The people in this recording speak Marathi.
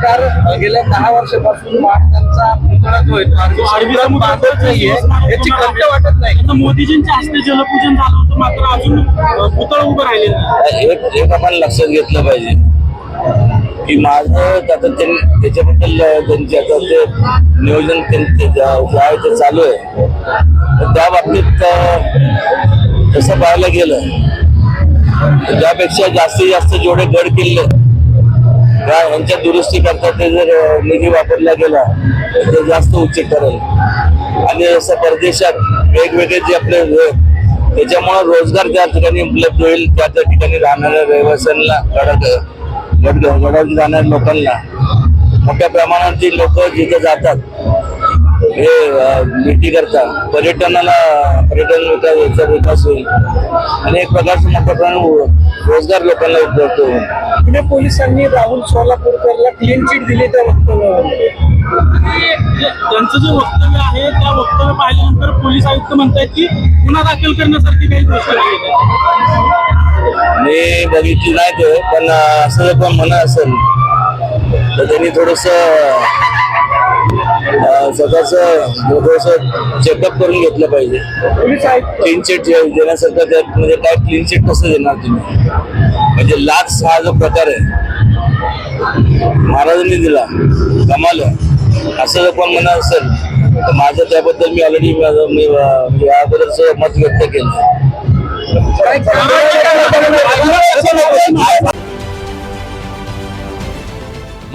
सरकार गेल्या दहा वर्षापासून महाराजांचा पुतळा जो नाहीये. याची खंत वाटत नाही. मोदीजींच्या हस्ते जलपूजन झालं होतं मात्र अजून पुतळं उभं राहिलेलं नाही. एक एक आपण लक्षात घेतलं पाहिजे. की माझं आता त्यांनी त्याच्याबद्दल त्यांचे आता ते नियोजन त्यांचे आहे ते चालू आहे. तर त्या बाबतीत तसं पाहायला गेलं तर त्यापेक्षा जास्तीत जास्त जेवढे गड किल्ले या यांच्या दुरुस्ती करता ते जर निधी वापरला गेला तर ते जास्त उच्च करेल आणि असं परदेशात वेगवेगळे जे आपले हे- त्याच्यामुळे रोजगार त्या ठिकाणी उपलब्ध होईल त्या त्या ठिकाणी राहणाऱ्या रहिवाशांना गड गड गडावर जाणाऱ्या लोकांना मोठ्या प्रमाणात जी लोक जिथे जातात हे भेटी करतात पर्यटनाला पर्यटन विकास याचा विकास होईल आणि एक प्रकारचं मोठ्या प्रमाणात रोजगार लोकांना उपलब्ध होईल पुणे पोलिसांनी राहुल सोलापूरकरला क्लीन चिट दिली त्या वक्तव्यावर. म्हणजे त्यांचं जे वक्तव्य आहे त्या वक्तव्य पाहिल्यानंतर पोलीस आयुक्त म्हणतायत की गुन्हा दाखल करण्यासारखी काही गोष्ट नाही. मी बघितली नाही ते पण असं जर कोण म्हणत असेल तर त्यांनी थोडस स्वतःच थोडस चेकअप करून घेतलं पाहिजे. क्लीन चिट देण्यासारखं त्यात म्हणजे काय क्लीन चिट कसं देणार तुम्ही? म्हणजे लाच हा जो प्रकार आहे महाराजांनी दिला कमाल असं जर कोण म्हणत असेल तर माझं त्याबद्दल मी ऑलरेडी माझं मी याबद्दलचं मत व्यक्त केलं